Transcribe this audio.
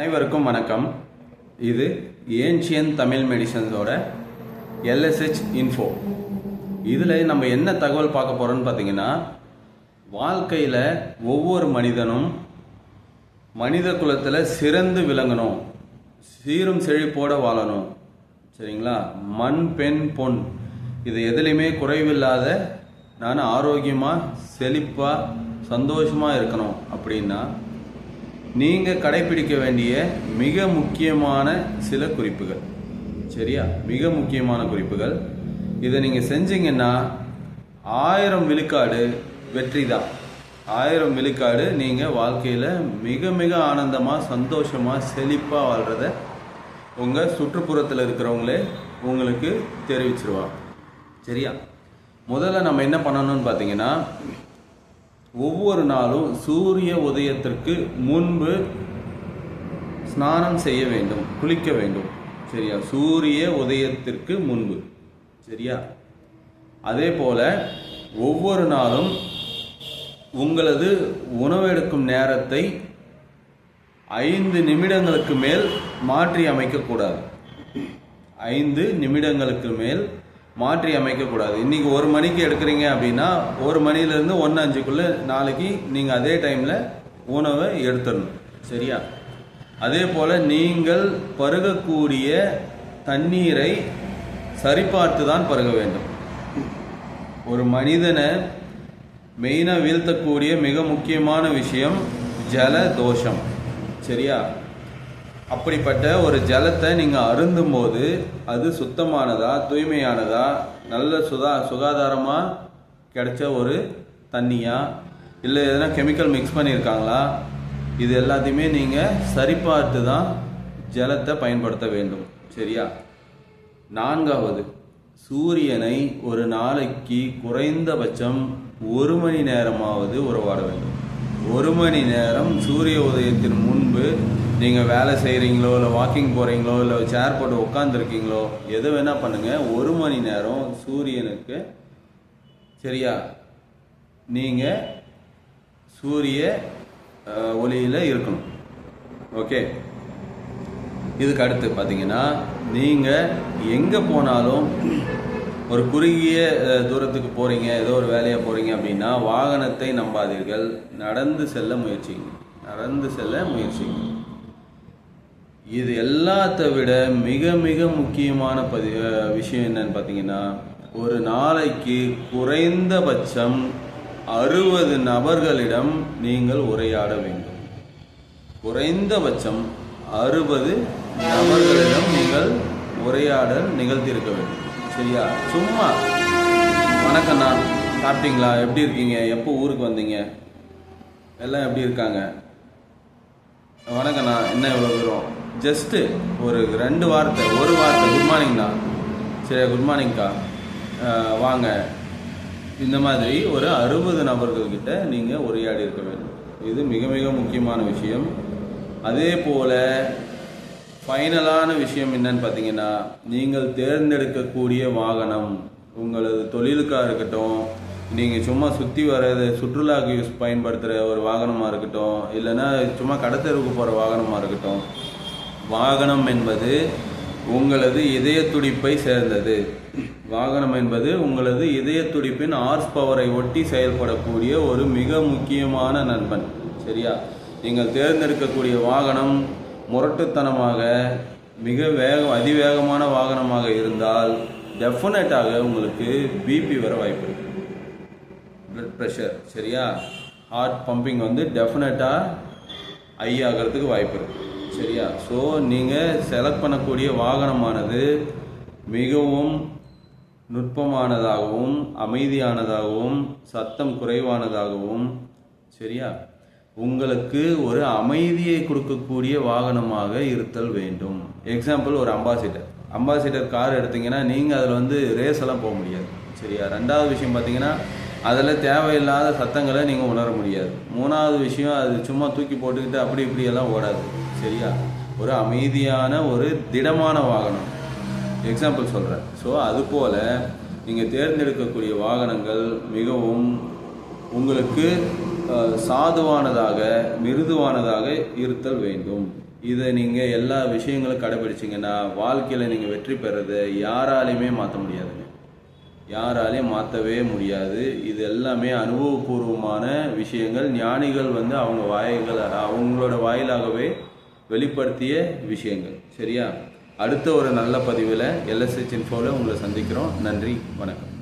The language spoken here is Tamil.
அனைவருக்கும் வணக்கம். இது ஏன்ஷியன் தமிழ் மெடிசன்ஸோட எல்எஸ்ஹெச் இன்ஃபோ இதில் நம்ம என்ன தகவல் பார்க்க போகிறோம்னு பார்த்தீங்கன்னா வாழ்க்கையில் ஒவ்வொரு மனிதனும் மனித குலத்தில் சிறந்து விளங்கணும். சீரும் செழிப்போடு வாழணும். சரிங்களா? மண் பெண் பொன். இது எதுலேயுமே குறைவில்லாத நான் ஆரோக்கியமாக செழிப்பாக சந்தோஷமாக இருக்கணும். அப்படின்னா நீங்கள் கடைபிடிக்க வேண்டிய மிக முக்கியமான சில குறிப்புகள். சரியா? மிக முக்கியமான குறிப்புகள். இதை நீங்கள் செஞ்சீங்கன்னா ஆயிரம் விழுக்காடு வெற்றி தான். ஆயிரம் விழுக்காடு நீங்கள் வாழ்க்கையில் மிக மிக ஆனந்தமாக சந்தோஷமாக செழிப்பாக வாழ்கிறத உங்கள் சுற்றுப்புறத்தில் இருக்கிறவங்களே உங்களுக்கு தெரிவிச்சிருவாங்க. சரியா? முதல்ல நம்ம என்ன பண்ணணும்னு பார்த்தீங்கன்னா ஒவ்வொரு நாளும் சூரிய உதயத்திற்கு முன்பு ஸ்நானம் செய்ய வேண்டும் குளிக்க வேண்டும். சரியா? சூரிய உதயத்திற்கு முன்பு. சரியா? அதே போல ஒவ்வொரு நாளும் உங்களது உணவெடுக்கும் நேரத்தை ஐந்து நிமிடங்களுக்கு மேல் மாற்றி அமைக்கக்கூடாது. ஐந்து நிமிடங்களுக்கு மேல் மாற்றி அமைக்கக்கூடாது. இன்றைக்கி ஒரு மணிக்கு எடுக்கிறீங்க அப்படின்னா ஒரு மணிலேருந்து ஒன்று அஞ்சுக்குள்ளே நாளைக்கு நீங்கள் அதே டைமில் உணவை எடுத்துடணும். சரியா? அதே போல் நீங்கள் பருகக்கூடிய தண்ணீரை சரிபார்த்து தான் பருக வேண்டும். ஒரு மனிதனை மெயினாக வீழ்த்தக்கூடிய மிக முக்கியமான விஷயம் ஜல தோஷம் சரியா? அப்படிப்பட்ட ஒரு ஜலத்தை நீங்கள் அருந்தும் போது அது சுத்தமானதா தூய்மையானதா நல்ல சுதா சுகாதாரமாக கிடைச்ச ஒரு தண்ணியா? இல்லை எதனா கெமிக்கல் மிக்ஸ் பண்ணியிருக்காங்களா இது எல்லாத்தையுமே நீங்கள் சரிபார்த்து தான் ஜலத்தை பயன்படுத்த வேண்டும். சரியா? நான்காவது சூரியனை ஒரு நாளைக்கு குறைந்தபட்சம் ஒரு மணி நேரமாவது உறவாட வேண்டும். ஒரு மணி நேரம் சூரிய உதயத்தின் முன்பு நீங்கள் வேலை செய்கிறீங்களோ இல்லை வாக்கிங் போகிறீங்களோ இல்லை சேர் போட்டு உட்காந்துருக்கீங்களோ எது வேணால் பண்ணுங்கள் ஒரு மணி நேரம் சூரியனுக்கு சரியா? நீங்கள் சூரிய ஒளியில் இருக்கணும். ஓகே? இதுக்கு அடுத்து பார்த்தீங்கன்னா நீங்கள் எங்கே போனாலும் ஒரு குறுகிய தூரத்துக்கு போகிறீங்க ஏதோ ஒரு வேலையாக போகிறீங்க அப்படின்னா வாகனத்தை நம்பாதீர்கள். நடந்து செல்ல முயற்சிங்க நடந்து செல்ல முயற்சிங்க இது எல்லாத்த விட மிக மிக முக்கியமான பதி விஷயம் என்னன்னு பார்த்தீங்கன்னா ஒரு நாளைக்கு குறைந்தபட்சம் அறுபது நபர்களிடம் நீங்கள் உரையாட வேண்டும். குறைந்தபட்சம் அறுபது நபர்களிடம் நீங்கள் உரையாடல் நிகழ்த்தியிருக்க வேண்டும். சரியா? சும்மா. வணக்கண்ணா சாப்பிட்டீங்களா? எப்படி இருக்கீங்க? எப்போ ஊருக்கு வந்தீங்க? எல்லாம் எப்படி இருக்காங்க? வணக்கண்ணா என்ன இவ்வளோ தூரம்? ஜஸ்ட்டு ஒரு ரெண்டு வார்த்தை ஒரு வார்த்தை. குட் மார்னிங்ண்ணா சரி குட் மார்னிங்க்கா வாங்க. இந்த மாதிரி ஒரு அறுபது நபர்கள்கிட்ட நீங்கள் உரையாடி இருக்க வேண்டும். இது மிக மிக முக்கியமான விஷயம். அதே போல் ஃபைனலான விஷயம் என்னன்னு பார்த்தீங்கன்னா நீங்கள் தேர்ந்தெடுக்கக்கூடிய வாகனம் உங்களது தொழிலுக்காக இருக்கட்டும் நீங்கள் சும்மா சுற்றி வர்றது சுற்றுலாவுக்கு யூஸ் பயன்படுத்துகிற ஒரு வாகனமாக இருக்கட்டும் இல்லைன்னா சும்மா கடத்தெருவுக்கு போகிற வாகனமாக இருக்கட்டும் வாகனம் என்பது உங்களது இதய துடிப்பை சேர்ந்தது. வாகனம் என்பது உங்களது இதய துடிப்பின் ஆர்ஸ் பவரை ஒட்டி செயல்படக்கூடிய ஒரு மிக முக்கியமான நண்பன். சரியா? நீங்கள் தேர்ந்தெடுக்கக்கூடிய வாகனம் முரட்டுத்தனமாக மிக வேகம் அதிவேகமான வாகனமாக இருந்தால் டெஃபினட்டாக உங்களுக்கு பிபி வர வாய்ப்பு இருக்கு. பிளட் ப்ரெஷர் சரியா? ஹார்ட் பம்பிங் வந்து டெஃபினட்டாக ஐ ஆகிறதுக்கு வாய்ப்பு இருக்குது சரியா? ஸோ நீங்கள் செலக்ட் பண்ணக்கூடிய வாகனமானது மிகவும் நுட்பமானதாகவும் அமைதியானதாகவும் சத்தம் குறைவானதாகவும் சரியா? உங்களுக்கு ஒரு அமைதியை கொடுக்கக்கூடிய வாகனமாக இருத்தல் வேண்டும். எக்ஸாம்பிள் ஒரு அம்பாசிடர் அம்பாசிடர் கார் எடுத்தீங்கன்னா நீங்கள் அதில் வந்து ரேஸ் எல்லாம் போக முடியாது. சரியா? ரெண்டாவது விஷயம் பார்த்தீங்கன்னா அதில் தேவையில்லாத சத்தங்களை நீங்கள் உணர முடியாது. மூணாவது விஷயம் அது சும்மா தூக்கி போட்டுக்கிட்டு அப்படி இப்படியெல்லாம் ஓடாது. சரியா? ஒரு அமைதியான ஒரு திடமான வாகனம். எக்ஸாம்பிள் சொல்கிறேன் ஸோ அதுபோல் நீங்கள் தேர்ந்தெடுக்கக்கூடிய வாகனங்கள் மிகவும் உங்களுக்கு சாதுவானதாக மிருதுவானதாக இருத்தல் வேண்டும். இதை நீங்கள் எல்லா விஷயங்களும் கடைபிடிச்சிங்கன்னா வாழ்க்கையில் நீங்கள் வெற்றி பெறதை யாராலையுமே மாற்ற முடியாதுங்க. யாராலையும் மாற்றவே முடியாது. இது எல்லாமே அனுபவபூர்வமான விஷயங்கள். ஞானிகள் வந்து அவங்க வாய்கள் அவங்களோட வாயிலாகவே வெளிப்படுத்திய விஷயங்கள். சரியா? அடுத்த ஒரு நல்ல பதிவில் எல்எஸ்ஹெச் இன்ஃபோவில் உங்களை சந்திக்கிறோம். நன்றி. வணக்கம்.